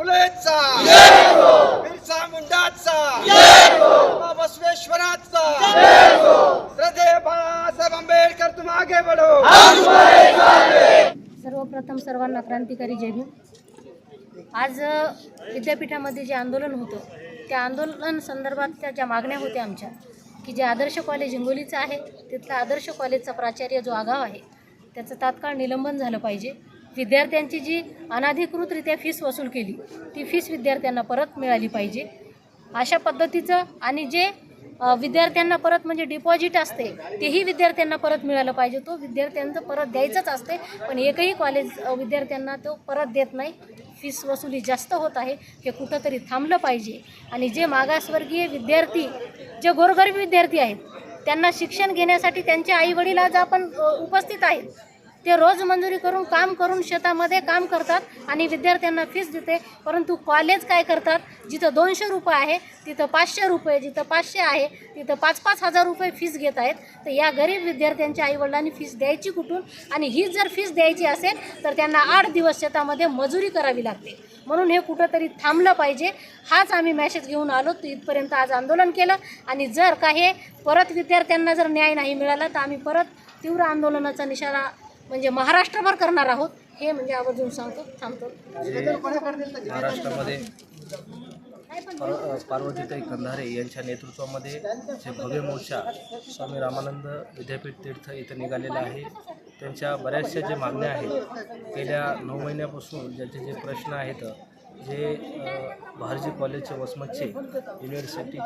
फुलेचा. बिरसा मुंडाचा. बाबा बसवेश्वराचा श्रद्धे बाळासाहेब आंबेडकर तुम आगे बढो सर्वप्रथम सर्वांना क्रांतिकारी जय भीम. आज विद्यापीठामध्ये जे आंदोलन होतं त्या आंदोलन संदर्भातल्या ज्या मागण्या होत्या आमच्या की जे आदर्श कॉलेज हिंगोलीचं आहे तिथला आदर्श कॉलेजचा प्राचार्य जो आगाव आहे त्याचं तात्काळ निलंबन झालं पाहिजे. विद्यार्थ्यांची जी अनाधिकृतरित्या फीस वसूल केली ती फीस विद्यार्थ्यांना परत मिळाली पाहिजे. अशा पद्धतीचं आणि जे विद्यार्थ्यांना परत म्हणजे डिपॉझिट असते तेही विद्यार्थ्यांना परत मिळालं पाहिजे. तो विद्यार्थ्यांचं परत द्यायचंच असते पण एकही कॉलेज विद्यार्थ्यांना तो परत देत नाही. फीस वसुली जास्त होत आहे हे कुठंतरी थांबलं पाहिजे. आणि जे मागासवर्गीय विद्यार्थी जे गोरगरीब विद्यार्थी आहेत त्यांना शिक्षण घेण्यासाठी त्यांचे आईवडील आज आपण उपस्थित आहेत ते रोज मंजुरी करून काम करून शेतामध्ये काम करतात आणि विद्यार्थ्यांना फीस देते. परंतु कॉलेज काय करतात? जिथं दोनशे रुपये आहे तिथं पाचशे रुपये जिथं पाचशे आहे तिथं पाच पाच हजार रुपये फीस घेत आहेत. तर या गरीब विद्यार्थ्यांच्या आईवडिलांनी फीस द्यायची कुठून? आणि ही जर फीस द्यायची असेल तर त्यांना आठ दिवस शेतामध्ये मजुरी करावी लागते. म्हणून हे कुठंतरी थांबलं पाहिजे. हाच आम्ही मॅसेज घेऊन आलो. तर इथपर्यंत आज आंदोलन केलं. आणि जर का हे परत विद्यार्थ्यांना जर न्याय नाही मिळाला तर आम्ही परत तीव्र आंदोलनाचा निशाणा म्हणजे महाराष्ट्रभर करणार आहोत. हे म्हणजे आवर्जून सांगतो थांबतो. महाराष्ट्रामध्ये पार्वतीताई कंधारे यांच्या नेतृत्वामध्ये जे भव्य मोर्चा स्वामी रामानंद विद्यापीठ तीर्थ इथं निघालेला आहे. त्यांच्या बऱ्याचशा जे मागण्या आहेत गेल्या नऊ महिन्यापासून ज्याचे जे प्रश्न आहेत जे भारजी कॉलेजचे वसमतचे युनिव्हर्सिटी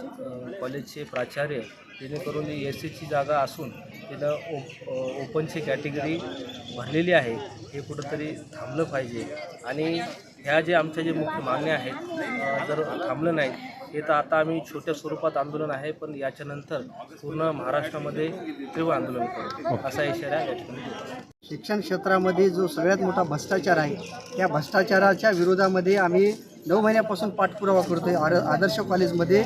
कॉलेजचे प्राचार्य जेणेकरून एस सीची जागा असून तिथं ओप ओपनची कॅटेगरी भरलेली आहे. हे कुठंतरी थांबलं पाहिजे. आणि ह्या जे आमच्या जे मुख्य मागण्या आहेत जर थांबलं नाही हे तर आता आम्ही छोट्या स्वरूपात आंदोलन आहे पण याच्यानंतर पूर्ण महाराष्ट्रामध्ये तीव्र आंदोलन करू. असा इशारा या ठिकाणी शिक्षण क्षेत्रामध्ये जो सगळ्यात मोठा भ्रष्टाचार आहे त्या भ्रष्टाचाराच्या विरोधामध्ये आम्ही नऊ महिन्यापासून पाठपुरावा करतो आहे आर आदर्श कॉलेजमध्ये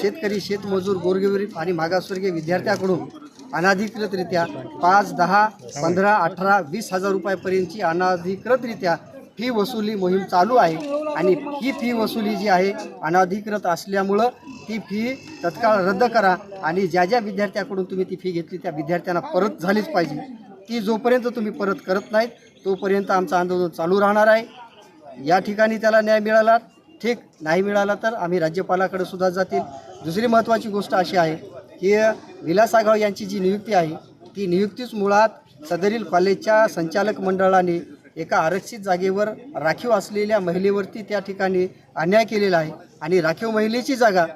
शेतकरी शेतमजूर गोरगरीब आणि मागासवर्गीय विद्यार्थ्याकडून अनाधिकृतरित्या पाच दहा पंधरा अठरा वीस हजार रुपयापर्यंतची अनाधिकृतरित्या फी वसुली मोहीम चालू आहे आणि ही फी वसुली जी आहे अनाधिकृत असल्यामुळं ती फी तत्काळ रद्द करा आणि ज्या ज्या विद्यार्थ्याकडून तुम्ही ती फी घेतली त्या विद्यार्थ्यांना परत झालीच पाहिजे. ती जोपर्यंत तुम्ही परत करत नाहीत तोपर्यंत आमचं आंदोलन चालू राहणार आहे. या ठिकाणी त्याला न्याय मिळाला. ठीक नाही मिळाला तर आम्ही राज्यपालाकडे सुद्धा जातील. दुसरी महत्त्वाची गोष्ट अशी आहे हे विलास आगाव यांची जी नियुक्ती आहे ती नियुक्तीच मुळात सदरील कॉलेजच्या संचालक मंडळाने एका आरक्षित जागेवर राखीव असलेल्या महिलेवरती त्या ठिकाणी अन्याय केलेला आहे आणि राखीव महिलेची जागा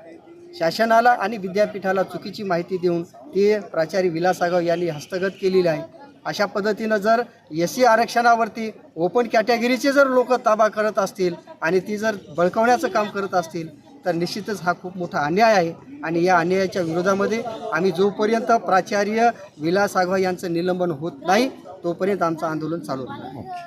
शासनाला आणि विद्यापीठाला चुकीची माहिती देऊन ती प्राचार्य विलास आगाव यांनी हस्तगत केलेली आहे. अशा पद्धतीनं जर एस सी आरक्षणावरती ओपन कॅटेगरीचे जर लोक ताबा करत असतील आणि ती जर बळकवण्याचं काम करत असतील तर निश्चितच हा खूप मोठा अन्याय आहे. आणि या अन्यायाच्या विरोधामध्ये आम्ही जोपर्यंत प्राचार्य विलास आघवा यांचं निलंबन होत नाही तोपर्यंत आमचं आंदोलन चालू राहणार.